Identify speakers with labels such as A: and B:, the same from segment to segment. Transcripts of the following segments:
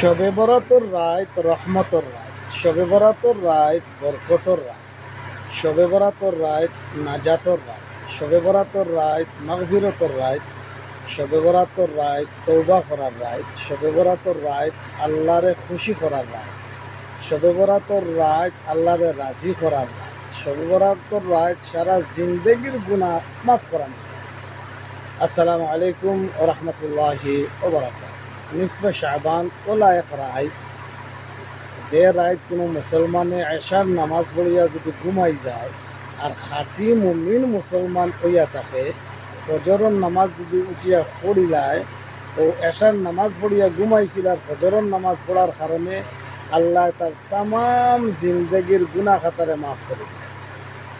A: শবে বরাতর রাত, রহমতর রায় শবে বরাতর রাত, বরকতর রায় শবে বরাতর রাত, নাজাতর রায় শবে বরাতর রাত, মাগফিরতর রাত। শবে বরাতর রাত তৌবা করার রাত। শবে বরাতর রাত, আল্লাহরে খুশি করার রায় শবে বরাতর রাত, আল্লাহরে রাজি করার রায় শবে বরাতর রাত, সারা জিন্দগির গুণা মাফ করার। আসসালামু আলাইকুম রহমতুল্লাহি ওবরাকাত নিসবে শাবান ওলা এক রাইত যে রাইত কোনো মুসলমানে এশার নামাজ পড়িয়া যদি ঘুমাই যায় আর খাঁটি মুমিন মুসলমান হইয়া থাকে ফজরর নামাজ যদি উঠিয়া পড়িলায় ও এশার নামাজ পড়িয়া ঘুমাইছিল আর ফজরর নামাজ পড়ার কারণে আল্লাহ তার তাম জিন্দগির গুণা খাতারে মাফ করে।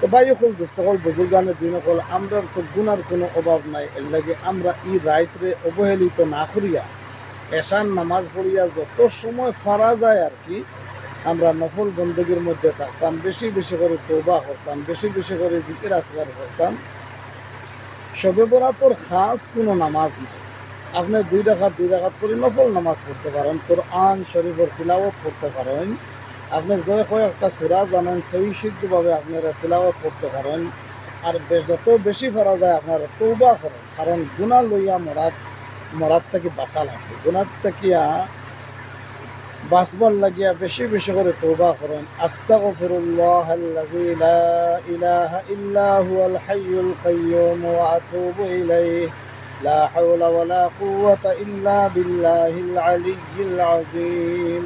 A: তো ভাই সকল দোস্ত সকল বুজুর্গানের দিন সকল আমরা তো গুনার কোনো অভাব নাই এর লাগে আমরা ই রাইতরে অবহেলিত না করিয়া এশান নামাজ পড়িয়া যত সময় ফারা যায় আর কি, আমরা নফল বন্দগীর মধ্যে থাকতাম, বেশি বেশি করে তৌবা করতাম বেশি বেশি করে জিকির আসগার করতাম সবে বরাতর খাস কোনো নামাজ নেই। আপনি দুই রাখাত দুই রাখাত করে নফল নামাজ পড়তে পারেন তোর আন শরীফর তিলাওয়াত করতে পারেন। আপনি যে কয়েকটা সুরা জানেন, সেই সিদ্ধভাবে আপনারা তিলাওয়াত করতে পারেন। আর যত বেশি ফারা যায়, আপনারা তৌবা করেন। কারণ গুণা লইয়া মরাত মরাত থেকে বাঁচা লাগবে। গুণার থাকিয়া বাঁচবার লাগিয়া বেশি বেশি করে তৌবা করেন। আস্তাগফিরুল্লাহ আল্লাযী লা ইলাহা ইল্লা হুয়াল হাইয়ুল কাইয়্যুম ওয়া আতুবু ইলাইহি। লা হাওলা ওয়ালা কুওয়াতা ইল্লা বিল্লাহিল আলিয়্যিল আযীম।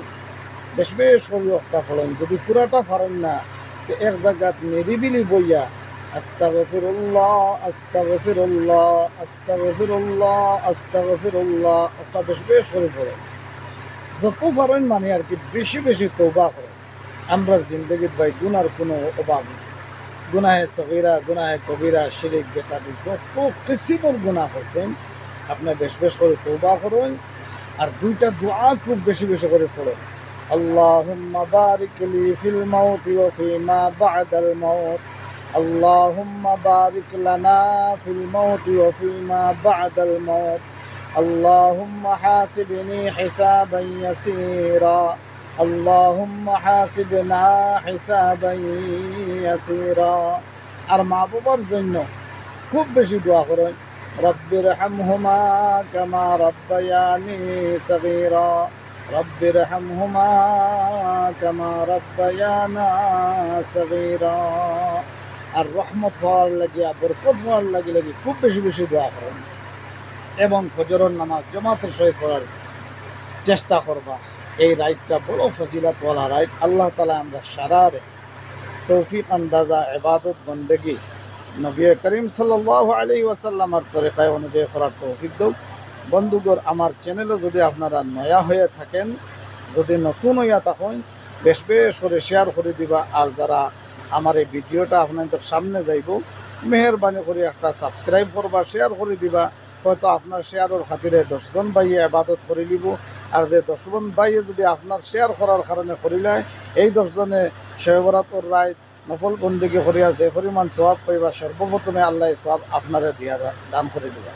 A: বেশ বেশ করে একটা ফলন যদি পুরাটা পারেন না এক জায়গাত নিরিবিলি বইয়া আস্তাগফিরুল্লাহ আস্তাগফিরুল্লাহ আস্তাগফিরুল্লাহ আস্তাগফিরুল্লাহ একটা বেশ বেশ করে পড়েন যত পারেন মানে আর কি বেশি বেশি তৌবা করে আমরা জিন্দগির ভাই গুনার কোনো অভাব নেই গুনাহে সগিরা গুনাহে কবিরা শিরিক বেতাবি যত কিসিমর গুনাহ করছেন আপনি বেশ বেশ করে তৌবা করুন আর দুইটা দোয়া খুব বেশি বেশি করে পড়ুন اللهم بارك لي في الموت وفيما بعد الموت اللهم بارك لنا في الموت وفيما بعد الموت اللهم حاسبني حسابا يسيرا اللهم حاسبنا حسابا يسيرا আর মা বাবার জন্য খুব বেশি দোয়া করেন رب ارحمهما كما ربياني صغيرا رب ارحمهما كما ربيانا صغيرا আর রহমত হওয়ার লাগিয়া বরকত হওয়ার লাগি লাগি খুব বেশি বেশি দোয়া করেন। এবং ফজরের নামাজ জমাতের সহিত পড়ার চেষ্টা করবা। এই রাইটটা বড় ফজিলাতওয়ালা রাইট আল্লাহ তালা আমরা সারারে তৌফিক আন্দাজা এবাদত বন্দেগি নবী করিম সাল্লাহ আলি ওয়াসাল্লামার তরিকায় অনুযায়ী করার তৌফিক দৌ বন্ধুগর আমার চ্যানেলে যদি আপনারা নয়া হয়ে থাকেন, যদি নতুন হইয়া থাকেন, বেশ বেশ করে শেয়ার করে দিবা। আর যারা আমার এই ভিডিওটা আপনাদের সামনে যাইব। মেহরবানি করে একটা সাবস্ক্রাইব করবা শেয়ার করে দিবা। হয়তো আপনার শেয়ারের খাতিরে দশজন ভাইয়ে আবাদত করে নিব। আর যে দশজন ভাইয়ে যদি আপনার শেয়ার করার কারণে করিলায় এই দশজনে শেবরাতর রায় নফল বন্দিকে করিয়া যে পরিমাণ সবাব পাইবা, সর্বপ্রথমে আল্লাহ সব আপনারে দিয়া দান করে দিবা।